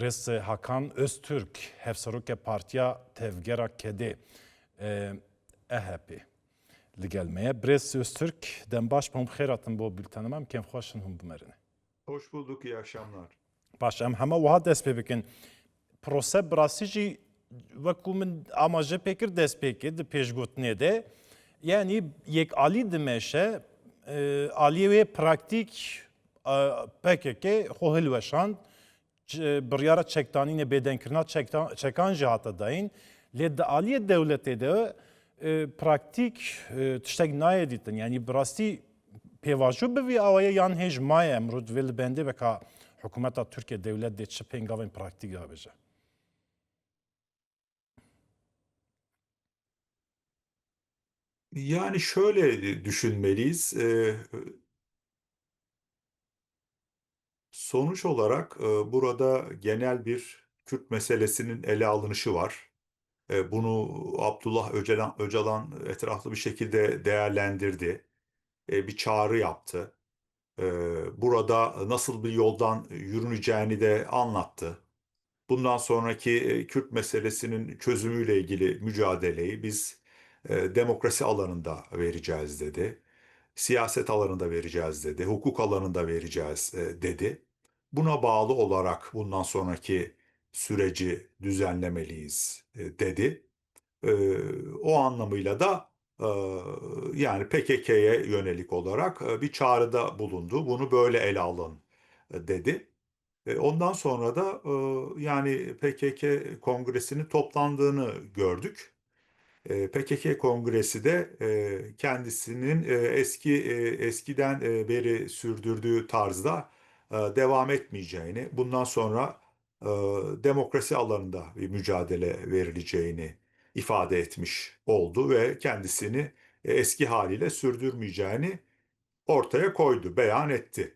Res Hakan Öztürk, hevserokê Partiya Tevgera Kedê e, EHP. Li gel me ye. Brez Öztürk, dem baş pom xêratin bo bültenim em kêm xweşin hûn bimerine. Hoş bulduk, iyi akşamlar. Baş em hema wiha dest pê bikin. Prose bi rastî jî wekû min amaje pê kir dest pê kir di pêşgotinê de. Yani yek alî dimeşe e, aliyê wê praktîk e, PKK xwe hilweşand biryara çektanînê bêdenkirina çektan- çekan jî hate dayîn. Lê di aliyê dewletê de e, praktîk e, tiştek naye dîtin. Yani bi rastî pêvajo bi vî awayê yan hêj maye emro divê li bendê veka hikûmeta Türkiye devlet de çi pêngavên praktîk dabêje. Yani şöyle düşünmeliyiz. e, Sonuç olarak e, burada genel bir Kürt meselesinin ele alınışı var. E, Bunu Abdullah Öcalan, Öcalan etraflı bir şekilde değerlendirdi. E, Bir çağrı yaptı. E, Burada nasıl bir yoldan yürüneceğini de anlattı. Bundan sonraki Kürt meselesinin çözümüyle ilgili mücadeleyi biz e, demokrasi alanında vereceğiz dedi. Siyaset alanında vereceğiz dedi. Hukuk alanında vereceğiz dedi. Buna bağlı olarak bundan sonraki süreci düzenlemeliyiz e, dedi. E, O anlamıyla da e, yani PKK'ye yönelik olarak bir çağrıda bulundu. Bunu böyle ele alın dedi. Ondan sonra da yani PKK kongresinin toplandığını gördük. PKK kongresi de kendisinin eski eskiden beri sürdürdüğü tarzda devam etmeyeceğini, bundan sonra e, demokrasi alanında bir mücadele verileceğini ifade etmiş oldu ve kendisini e, eski haliyle sürdürmeyeceğini ortaya koydu, beyan etti.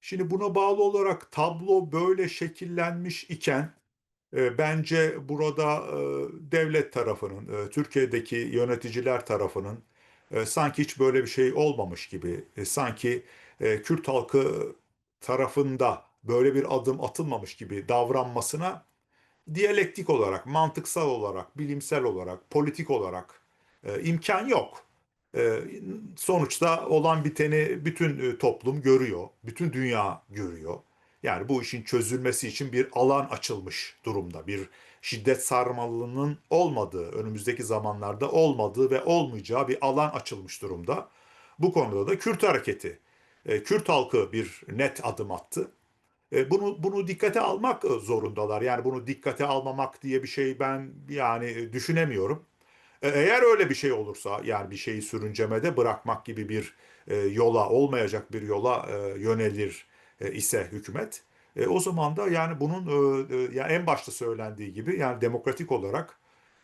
Şimdi buna bağlı olarak tablo böyle şekillenmiş iken e, bence burada e, devlet tarafının, e, Türkiye'deki yöneticiler tarafının e, sanki hiç böyle bir şey olmamış gibi, e, sanki e, Kürt halkı tarafında böyle bir adım atılmamış gibi davranmasına diyalektik olarak, mantıksal olarak, bilimsel olarak, politik olarak e, imkan yok. E, sonuçta olan biteni bütün e, toplum görüyor, bütün dünya görüyor. Yani bu işin çözülmesi için bir alan açılmış durumda. Bir şiddet sarmalının olmadığı, önümüzdeki zamanlarda olmadığı ve olmayacağı bir alan açılmış durumda. Bu konuda da Kürt hareketi, Kürt halkı bir net adım attı. E, Bunu bunu dikkate almak e, zorundalar. Yani bunu dikkate almamak diye bir şey ben yani e, düşünemiyorum. E, Eğer öyle bir şey olursa yani bir şeyi sürüncemede bırakmak gibi bir e, yola olmayacak bir yola e, yönelir e, ise hükümet e, o zaman da yani bunun e, e, en başta söylendiği gibi yani demokratik olarak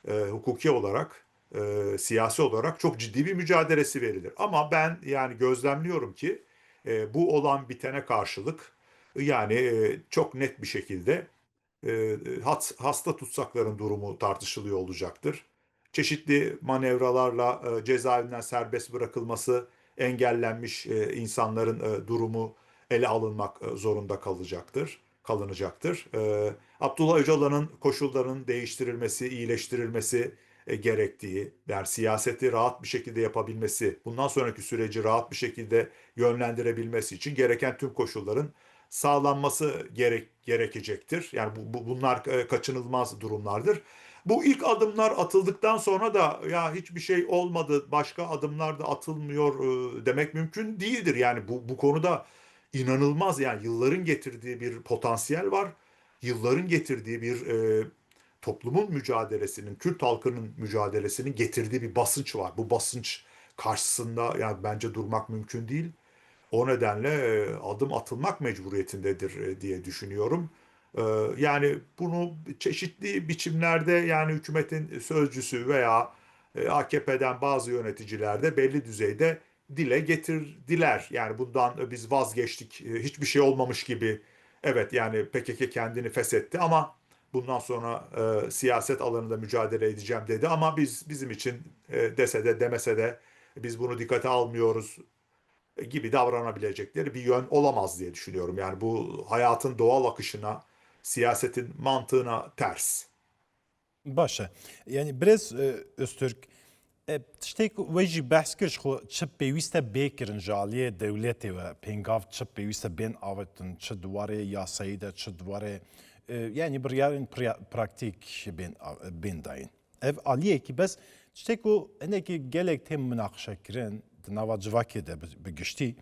e, hukuki olarak e, siyasi olarak çok ciddi bir mücadelesi verilir. Ama ben yani gözlemliyorum ki e, bu olan bitene karşılık yani e, çok net bir şekilde e, hat- hasta tutsakların durumu tartışılıyor olacaktır. Çeşitli manevralarla e, cezaevinden serbest bırakılması engellenmiş e, insanların e, durumu ele alınmak e, zorunda kalacaktır, kalınacaktır. E, Abdullah Öcalan'ın koşullarının değiştirilmesi, iyileştirilmesi gerektiği, yani siyaseti rahat bir şekilde yapabilmesi, bundan sonraki süreci rahat bir şekilde yönlendirebilmesi için gereken tüm koşulların sağlanması gerek, gerekecektir. Yani bu, bu- bunlar e, kaçınılmaz durumlardır. Bu ilk adımlar atıldıktan sonra da ya hiçbir şey olmadı, başka adımlar da atılmıyor e, demek mümkün değildir. Yani bu, bu konuda inanılmaz yani yılların getirdiği bir potansiyel var. Yılların getirdiği bir e, toplumun mücadelesinin, Kürt halkının mücadelesinin getirdiği bir basınç var. Bu basınç karşısında yani bence durmak mümkün değil. O nedenle e, adım atılmak mecburiyetindedir e, diye düşünüyorum. E, Yani bunu çeşitli biçimlerde yani hükümetin sözcüsü veya AKP'den bazı yöneticiler de belli düzeyde dile getirdiler. Yani bundan biz vazgeçtik, hiçbir şey olmamış gibi. Evet yani PKK kendini feshetti ama bundan sonra e, siyaset alanında mücadele edeceğim dedi ama biz bizim için e, dese de demese de biz bunu dikkate almıyoruz gibi davranabilecekleri bir yön olamaz diye düşünüyorum. Yani bu hayatın doğal akışına, siyasetin mantığına ters. باشه یعنی برز استرک تشتێک وەژی بەسکرش خۆ چ پێویستە بێکردن ژالیە دەولێتەوە پێنگاو چ پێویستە بێن ئاوتن چ دووارێ یاساییدا چ دووارێ ینی بڕیارن پراکتیک بێنداین ئەv aliyekî bes tiştek û hinekî gelek têm minaqşekirin di nava civakê de bi giştî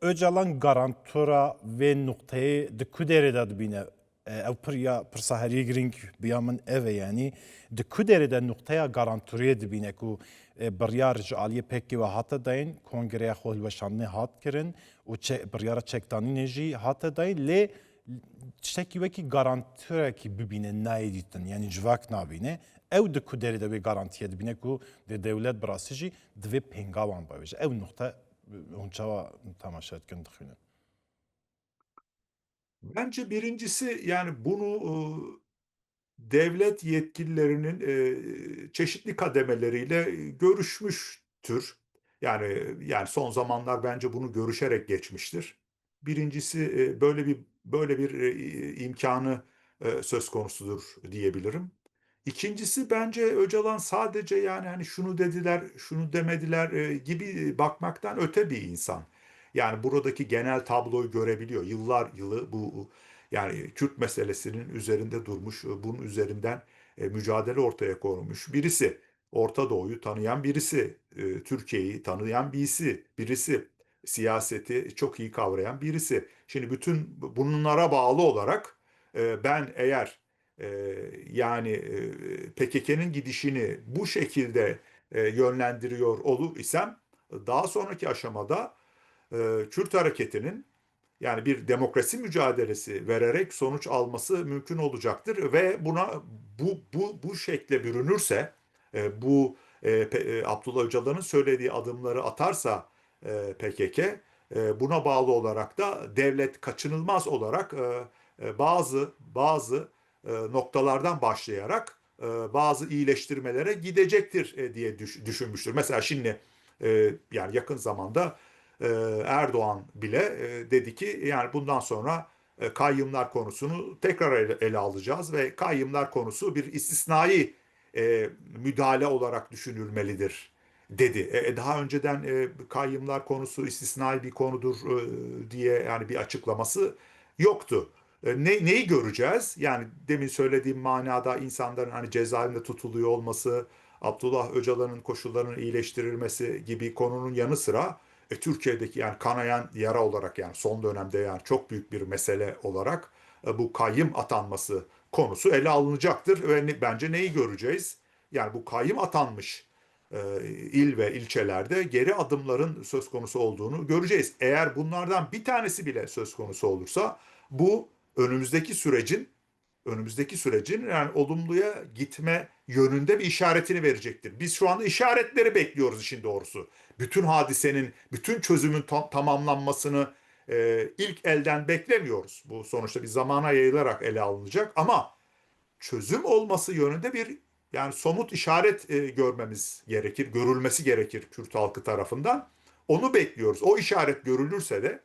Öcalan garantora vê nuqteyê di ku derê de dibîne ew pirya pirsaherî giring biya min ev e yanî di ku derê de nuqteya garantoriye dibîne ku biryar ji aliyê pekê ve hate dayên kongreya xwelweşanê hat kirin û biryara çekdanînê jî hate dayên lê tiştekî wekî garantorekî bibîne nayê dîtin yanî civak nabîne ew di ku derê de wê garantiye dibîne ku bi rastî jî divê pengavan ew nuqte hûn çawa temaşe dikin dixwînin Bence birincisi yani bunu e, devlet yetkililerinin e, çeşitli kademeleriyle görüşmüştür. Yani yani son zamanlar bence bunu görüşerek geçmiştir. Birincisi e, böyle bir böyle bir e, imkanı e, söz konusudur diyebilirim. İkincisi bence Öcalan sadece yani hani şunu dediler, şunu demediler gibi bakmaktan öte bir insan. Yani buradaki genel tabloyu görebiliyor. Yıllar yılı bu yani Kürt meselesinin üzerinde durmuş, bunun üzerinden mücadele ortaya konmuş birisi. Orta Doğu'yu tanıyan birisi, Türkiye'yi tanıyan birisi, birisi siyaseti çok iyi kavrayan birisi. Şimdi bütün bunlara bağlı olarak e, ben eğer e, yani e, PKK'nın gidişini bu şekilde yönlendiriyor olur isem daha sonraki aşamada e, Kürt hareketinin yani bir demokrasi mücadelesi vererek sonuç alması mümkün olacaktır ve buna bu bu bu şekle bürünürse bu Abdullah Öcalan'ın söylediği adımları atarsa e, PKK e, buna bağlı olarak da devlet kaçınılmaz olarak e, bazı bazı noktalardan başlayarak bazı iyileştirmelere gidecektir diye düş- düşünmüştür. Mesela şimdi yani yakın zamanda Erdoğan bile dedi ki yani bundan sonra e, kayyımlar konusunu tekrar ele, alacağız ve kayyımlar konusu bir istisnai müdahale olarak düşünülmelidir dedi. E, daha önceden e, kayyımlar konusu istisnai bir konudur e, diye yani bir açıklaması yoktu. E, Ne, neyi göreceğiz? Yani demin söylediğim manada insanların hani cezaevinde tutuluyor olması, Abdullah Öcalan'ın koşullarının iyileştirilmesi gibi konunun yanı sıra e, Türkiye'deki yani kanayan yara olarak yani son dönemde yani çok büyük bir mesele olarak e, bu kayyım atanması konusu ele alınacaktır ve ne- bence neyi göreceğiz? Yani bu kayyım atanmış e, il ve ilçelerde geri adımların söz konusu olduğunu göreceğiz. Eğer bunlardan bir tanesi bile söz konusu olursa bu önümüzdeki sürecin önümüzdeki sürecin yani olumluya gitme yönünde bir işaretini verecektir. Biz şu anda işaretleri bekliyoruz işin doğrusu. Bütün hadisenin, bütün çözümün tam- tamamlanmasını e, ilk elden beklemiyoruz. Bu sonuçta bir zamana yayılarak ele alınacak ama çözüm olması yönünde bir yani somut işaret e, görmemiz gerekir, görülmesi gerekir Kürt halkı tarafından. Onu bekliyoruz. O işaret görülürse de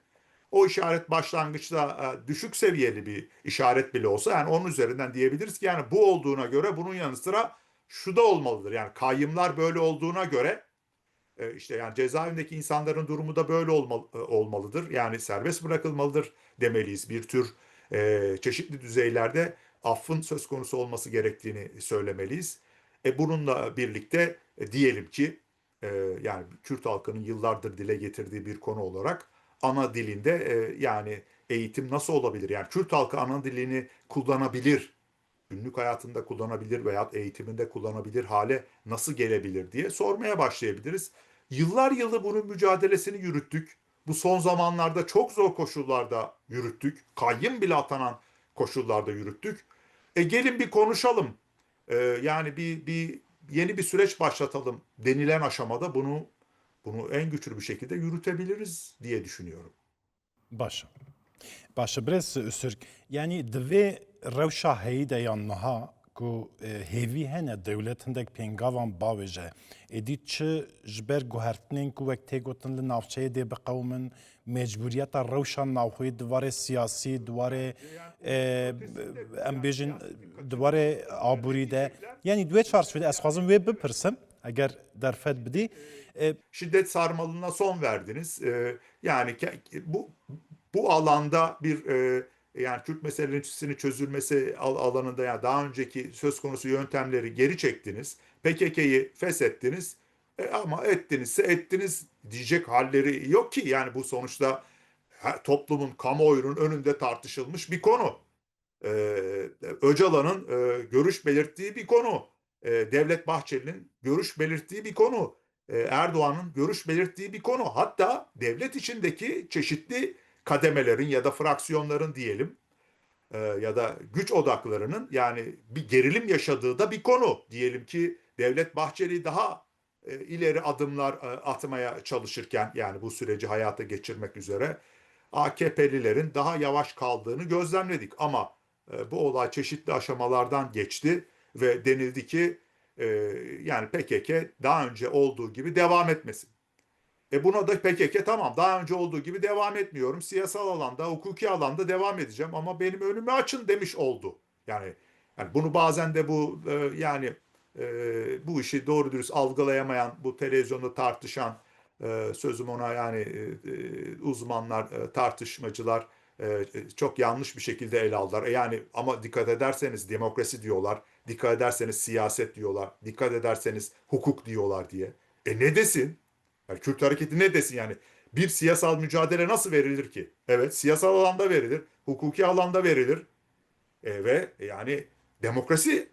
o işaret başlangıçta e, düşük seviyeli bir işaret bile olsa yani onun üzerinden diyebiliriz ki yani bu olduğuna göre bunun yanı sıra şu da olmalıdır. Yani kayyımlar böyle olduğuna göre e, işte yani cezaevindeki insanların durumu da böyle olmalı, e, olmalıdır. Yani serbest bırakılmalıdır demeliyiz. Bir tür e, çeşitli düzeylerde affın söz konusu olması gerektiğini söylemeliyiz. E, bununla birlikte e, diyelim ki e, yani Kürt halkının yıllardır dile getirdiği bir konu olarak ana dilinde e, yani eğitim nasıl olabilir? Yani Kürt halkı ana dilini kullanabilir, günlük hayatında kullanabilir veya eğitiminde kullanabilir hale nasıl gelebilir diye sormaya başlayabiliriz. Yıllar yılı bunun mücadelesini yürüttük. Bu son zamanlarda çok zor koşullarda yürüttük. Kayyım bile atanan koşullarda yürüttük. E gelin bir konuşalım. E, yani bir, bir yeni bir süreç başlatalım denilen aşamada bunu bunu en güçlü bir şekilde yürütebiliriz diye düşünüyorum. Başa. Başa biraz üsürk. Yani dve revşa heyde yanlıha ku e, hevi hene devletindek pengavan bavije. Edi çi jber guhertinin ku vek tegotin li navçeye de beqavmin mecburiyeta rewşa navxwê diwarê siyasî diwarê e, em bêjin diwarê aborî de yanî duê çarçovê ez xwazim wê bipirsim eger derfet bidî Şiddet sarmalına son verdiniz. Yani bu bu alanda bir yani Kürt meselesinin çözülmesi al- alanında yani daha önceki söz konusu yöntemleri geri çektiniz. PKK'yı feshettiniz. E, ama ettinizse ettiniz diyecek halleri yok ki. Yani bu sonuçta toplumun kamuoyunun önünde tartışılmış bir konu. Ee, Öcalan'ın e, görüş belirttiği bir konu. Ee, Devlet Bahçeli'nin görüş belirttiği bir konu. Ee, Erdoğan'ın görüş belirttiği bir konu. Hatta devlet içindeki çeşitli kademelerin ya da fraksiyonların diyelim e, ya da güç odaklarının yani bir gerilim yaşadığı da bir konu. Diyelim ki Devlet Bahçeli daha e, ileri adımlar e, atmaya çalışırken yani bu süreci hayata geçirmek üzere AKP'lilerin daha yavaş kaldığını gözlemledik. Ama e, bu olay çeşitli aşamalardan geçti ve denildi ki e, yani PKK daha önce olduğu gibi devam etmesin. E buna da PKK tamam daha önce olduğu gibi devam etmiyorum. Siyasal alanda, hukuki alanda devam edeceğim ama benim önümü açın demiş oldu. Yani, yani bunu bazen de bu e, yani e, bu işi doğru dürüst algılayamayan, bu televizyonda tartışan e, sözüm ona yani e, e, uzmanlar, e, tartışmacılar e, çok yanlış bir şekilde ele aldılar. E, yani ama dikkat ederseniz demokrasi diyorlar, dikkat ederseniz siyaset diyorlar, dikkat ederseniz hukuk diyorlar diye. E ne desin? Yani Kürt hareketi ne desin yani? Bir siyasal mücadele nasıl verilir ki? Evet, siyasal alanda verilir, hukuki alanda verilir E, ve yani demokrasi e,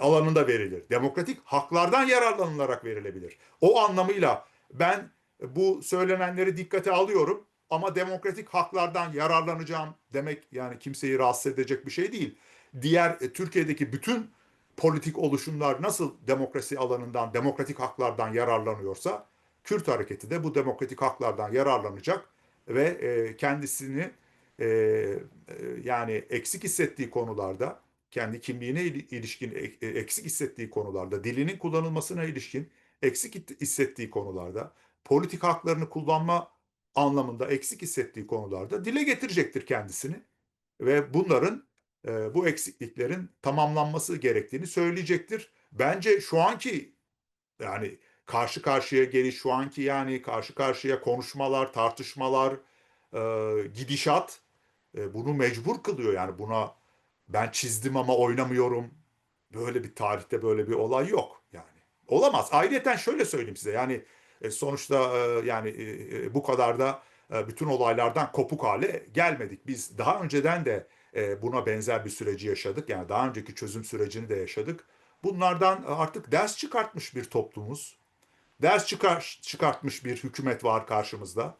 alanında verilir. Demokratik haklardan yararlanılarak verilebilir. O anlamıyla ben bu söylenenleri dikkate alıyorum ama demokratik haklardan yararlanacağım demek yani kimseyi rahatsız edecek bir şey değil. Diğer e, Türkiye'deki bütün politik oluşumlar nasıl demokrasi alanından, demokratik haklardan yararlanıyorsa Kürt hareketi de bu demokratik haklardan yararlanacak ve e, kendisini e, e, yani eksik hissettiği konularda, kendi kimliğine il- ilişkin e- eksik hissettiği konularda, dilinin kullanılmasına ilişkin eksik hissettiği konularda, politik haklarını kullanma anlamında eksik hissettiği konularda dile getirecektir kendisini ve bunların e, bu eksikliklerin tamamlanması gerektiğini söyleyecektir. Bence şu anki yani karşı karşıya geliş, şu anki yani karşı karşıya konuşmalar, tartışmalar, e, gidişat bunu mecbur kılıyor. Yani buna ben çizdim ama oynamıyorum. Böyle bir tarihte böyle bir olay yok yani. Olamaz. Ayrıyeten şöyle söyleyeyim size yani e, sonuçta e, yani e, bu kadar da bütün olaylardan kopuk hale gelmedik. Biz daha önceden de buna benzer bir süreci yaşadık. Yani daha önceki çözüm sürecini de yaşadık. Bunlardan artık ders çıkartmış bir toplumuz. Ders çıkar, çıkartmış bir hükümet var karşımızda.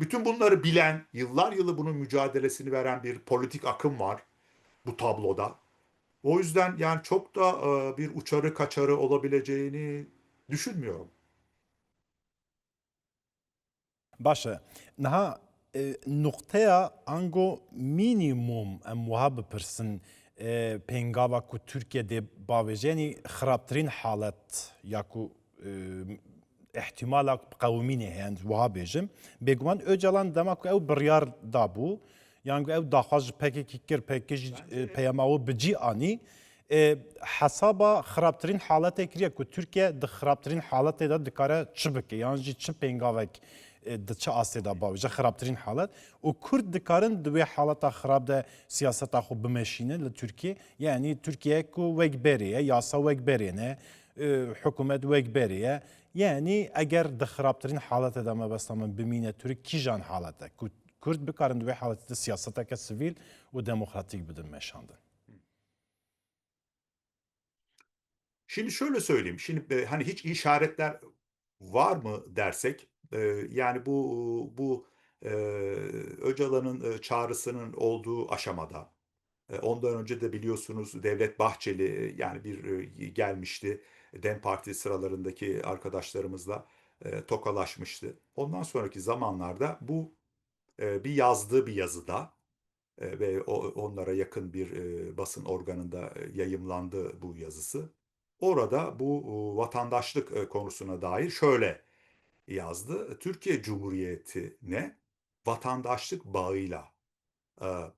Bütün bunları bilen, yıllar yılı bunun mücadelesini veren bir politik akım var bu tabloda. O yüzden yani çok da e, bir uçarı kaçarı olabileceğini düşünmüyorum. Başa. Naha e, noktaya ango minimum em waha bipirsin e, pengava ku Türkiye'de bavêje yani xirabtirîn halet ya ku ihtimala qewmînê heye waha bêjim bêguman öcalan dema ku ew biryar dabû bu yani ev daxwaz peki kikir peki peyama bici ani hesaba xirabtirin haletê kiriye ku Türkiye di xirabtirin haletê de dikare çi bike yan jî çi pengavek di çi asê de bavêje xirabtirin halet û Kurd dikarin di wê haleta xirab de siyaseta xwe bimeşîne li Türkiye yani Türkiye ku wek berê yasa wek berê ne حکومت وەک بەریە یعنی ئەگەر دەخراپترین حالەتە دەمەبەستە من بمینە توری کیژان حالەتە کورد بکارن دوێ حالەتە سیاستەکە سیویل و دموکراتیک بدن meşandın. Şimdi şöyle söyleyeyim. Şimdi e, hani hiç işaretler var mı dersek e, yani bu bu e, Öcalan'ın e, çağrısının olduğu aşamada e, ondan önce de biliyorsunuz Devlet Bahçeli e, yani bir e, gelmişti. DEM Parti sıralarındaki arkadaşlarımızla e, tokalaşmıştı. Ondan sonraki zamanlarda bu e, bir yazdığı bir yazıda ve onlara yakın bir basın organında yayımlandı bu yazısı. Orada bu vatandaşlık konusuna dair şöyle yazdı. Türkiye Cumhuriyeti'ne vatandaşlık bağıyla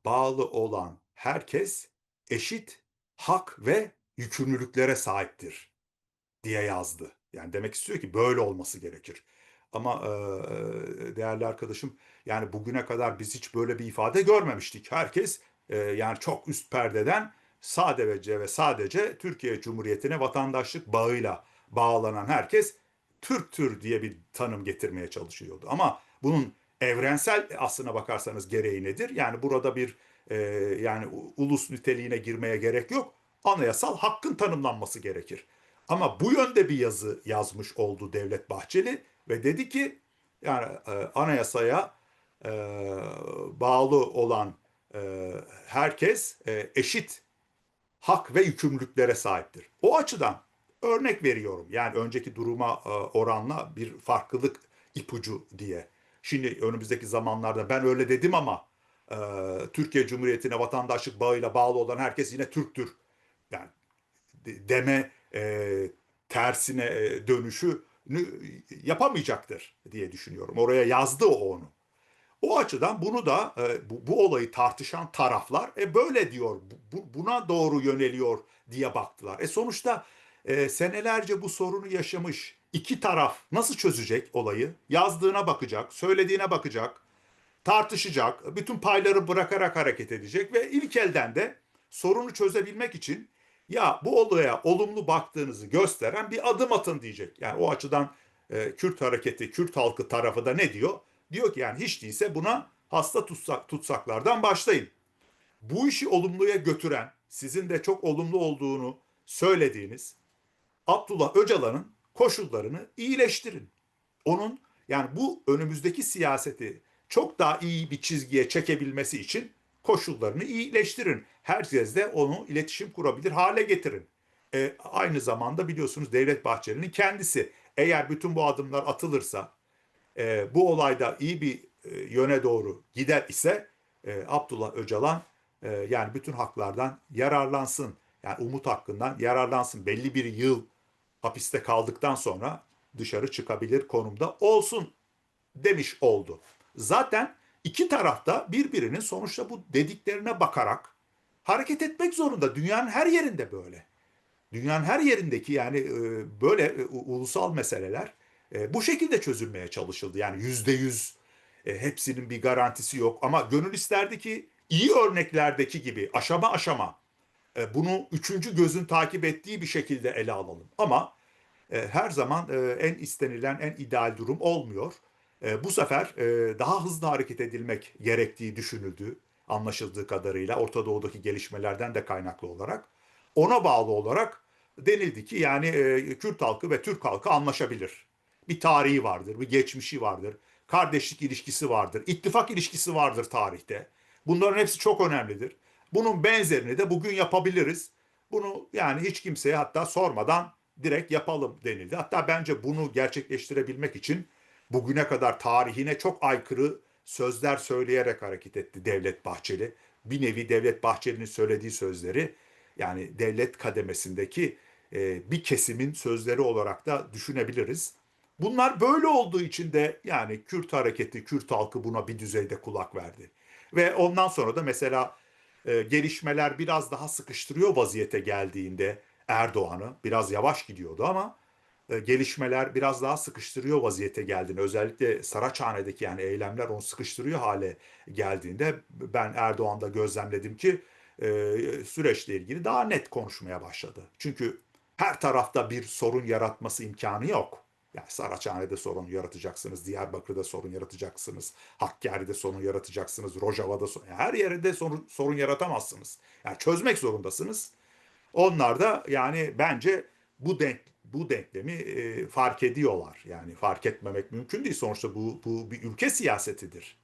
bağlı olan herkes eşit hak ve yükümlülüklere sahiptir diye yazdı. Yani demek istiyor ki böyle olması gerekir. Ama değerli arkadaşım yani bugüne kadar biz hiç böyle bir ifade görmemiştik. Herkes e, yani çok üst perdeden sadece ve sadece Türkiye Cumhuriyeti'ne vatandaşlık bağıyla bağlanan herkes Türktür diye bir tanım getirmeye çalışıyordu. Ama bunun evrensel aslına bakarsanız gereği nedir? Yani burada bir e, yani ulus niteliğine girmeye gerek yok. Anayasal hakkın tanımlanması gerekir. Ama bu yönde bir yazı yazmış oldu Devlet Bahçeli ve dedi ki yani e, anayasaya e, bağlı olan e, herkes e, eşit hak ve yükümlülüklere sahiptir. O açıdan örnek veriyorum. Yani önceki duruma e, oranla bir farklılık ipucu diye. Şimdi önümüzdeki zamanlarda ben öyle dedim ama e, Türkiye Cumhuriyeti'ne vatandaşlık bağıyla bağlı olan herkes yine Türktür. Yani de- deme e, tersine e, dönüşü yapamayacaktır diye düşünüyorum. Oraya yazdı o onu. O açıdan bunu da e, bu, bu olayı tartışan taraflar e, böyle diyor, bu, buna doğru yöneliyor diye baktılar. E sonuçta e, senelerce bu sorunu yaşamış iki taraf nasıl çözecek olayı? Yazdığına bakacak, söylediğine bakacak, tartışacak, bütün payları bırakarak hareket edecek ve ilk elden de sorunu çözebilmek için ya bu olaya olumlu baktığınızı gösteren bir adım atın diyecek. Yani o açıdan e, Kürt hareketi, Kürt halkı tarafı da ne diyor? Diyor ki yani hiç değilse buna hasta tutsak, tutsaklardan başlayın. Bu işi olumluya götüren, sizin de çok olumlu olduğunu söylediğiniz Abdullah Öcalan'ın koşullarını iyileştirin. Onun yani bu önümüzdeki siyaseti çok daha iyi bir çizgiye çekebilmesi için koşullarını iyileştirin. Herkes de onu iletişim kurabilir hale getirin. E, aynı zamanda biliyorsunuz Devlet Bahçeli'nin kendisi eğer bütün bu adımlar atılırsa e, bu olayda iyi bir e, yöne doğru gider ise e, Abdullah Öcalan e, yani bütün haklardan yararlansın. Yani umut hakkından yararlansın. Belli bir yıl hapiste kaldıktan sonra dışarı çıkabilir konumda olsun demiş oldu. Zaten iki tarafta birbirinin sonuçta bu dediklerine bakarak hareket etmek zorunda. Dünyanın her yerinde böyle. Dünyanın her yerindeki yani e, böyle e, ulusal meseleler e, bu şekilde çözülmeye çalışıldı. Yani yüzde yüz hepsinin bir garantisi yok. Ama gönül isterdi ki iyi örneklerdeki gibi aşama aşama bunu üçüncü gözün takip ettiği bir şekilde ele alalım. Ama her zaman en istenilen, en ideal durum olmuyor. Bu sefer daha hızlı hareket edilmek gerektiği düşünüldü anlaşıldığı kadarıyla Orta Doğu'daki gelişmelerden de kaynaklı olarak. Ona bağlı olarak denildi ki yani e, Kürt halkı ve Türk halkı anlaşabilir. Bir tarihi vardır, bir geçmişi vardır, kardeşlik ilişkisi vardır, ittifak ilişkisi vardır tarihte. Bunların hepsi çok önemlidir. Bunun benzerini de bugün yapabiliriz. Bunu yani hiç kimseye hatta sormadan direkt yapalım denildi. Hatta bence bunu gerçekleştirebilmek için bugüne kadar tarihine çok aykırı sözler söyleyerek hareket etti Devlet Bahçeli. Bir nevi Devlet Bahçeli'nin söylediği sözleri yani devlet kademesindeki e, bir kesimin sözleri olarak da düşünebiliriz. Bunlar böyle olduğu için de yani Kürt hareketi, Kürt halkı buna bir düzeyde kulak verdi. Ve ondan sonra da mesela e, gelişmeler biraz daha sıkıştırıyor vaziyete geldiğinde Erdoğan'ı biraz yavaş gidiyordu ama e, gelişmeler biraz daha sıkıştırıyor vaziyete geldiğinde özellikle Saraçhane'deki yani eylemler onu sıkıştırıyor hale geldiğinde ben Erdoğan'da gözlemledim ki e, süreçle ilgili daha net konuşmaya başladı. Çünkü her tarafta bir sorun yaratması imkanı yok. Yani Saraçhane'de sorun yaratacaksınız, Diyarbakır'da sorun yaratacaksınız, Hakkari'de sorun yaratacaksınız, Rojava'da sorun, her yerde sorun, sorun yaratamazsınız. Yani çözmek zorundasınız. Onlar da yani bence bu denk bu denklemi e, fark ediyorlar. Yani fark etmemek mümkün değil. Sonuçta bu, bu bir ülke siyasetidir.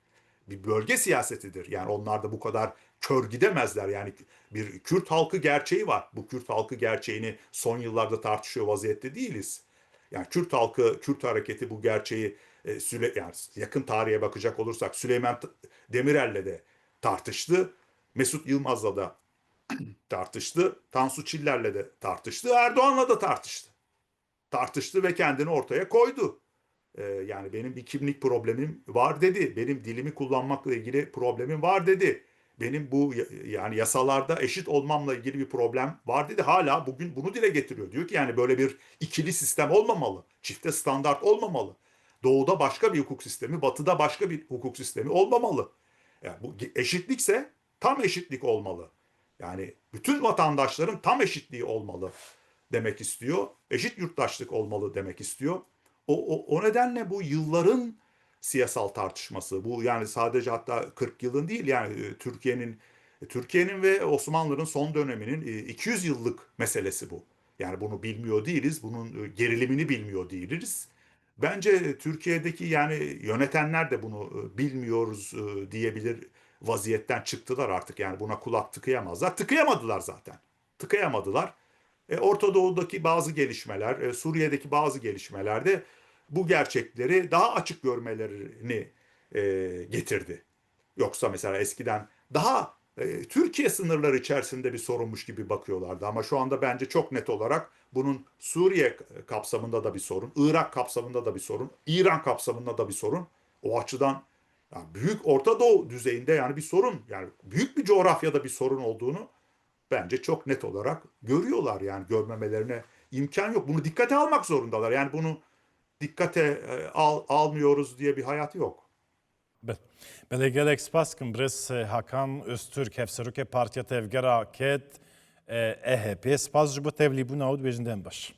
Bir bölge siyasetidir. Yani onlar da bu kadar kör gidemezler. Yani bir Kürt halkı gerçeği var. Bu Kürt halkı gerçeğini son yıllarda tartışıyor vaziyette değiliz. Yani Kürt halkı, Kürt hareketi bu gerçeği e, Süle, yani yakın tarihe bakacak olursak Süleyman Demirel'le de tartıştı. Mesut Yılmaz'la da tartıştı. Tansu Çiller'le de tartıştı. Erdoğan'la da tartıştı. Tartıştı ve kendini ortaya koydu. Ee, yani benim bir kimlik problemim var dedi. Benim dilimi kullanmakla ilgili problemim var dedi. Benim bu ya- yani yasalarda eşit olmamla ilgili bir problem var dedi. Hala bugün bunu dile getiriyor. Diyor ki yani böyle bir ikili sistem olmamalı. Çifte standart olmamalı. Doğuda başka bir hukuk sistemi, batıda başka bir hukuk sistemi olmamalı. Yani bu eşitlikse tam eşitlik olmalı. Yani bütün vatandaşların tam eşitliği olmalı demek istiyor. Eşit yurttaşlık olmalı demek istiyor. O, o, o nedenle bu yılların siyasal tartışması. Bu yani sadece hatta 40 yılın değil yani e, Türkiye'nin Türkiye'nin ve Osmanlı'nın son döneminin e, 200 yıllık meselesi bu. Yani bunu bilmiyor değiliz. Bunun e, gerilimini bilmiyor değiliz. Bence Türkiye'deki yani yönetenler de bunu e, bilmiyoruz e, diyebilir vaziyetten çıktılar artık. Yani buna kulak tıkayamazlar. Tıkayamadılar zaten. Tıkayamadılar. E, Orta Doğu'daki bazı gelişmeler, e, Suriye'deki bazı gelişmelerde bu gerçekleri daha açık görmelerini e, getirdi. Yoksa mesela eskiden daha e, Türkiye sınırları içerisinde bir sorunmuş gibi bakıyorlardı. Ama şu anda bence çok net olarak bunun Suriye kapsamında da bir sorun, Irak kapsamında da bir sorun, İran kapsamında da bir sorun. O açıdan yani büyük Orta Doğu düzeyinde yani bir sorun, yani büyük bir coğrafyada bir sorun olduğunu bence çok net olarak görüyorlar yani görmemelerine imkan yok. Bunu dikkate almak zorundalar. Yani bunu dikkate e, al, almıyoruz diye bir hayat yok. Be- Belê gelek spaskim Bris Hakan Öztürk hevserokê Partiya Tevgera Ket EHP spas ji bo tevlîbûna ew dibêjin baş.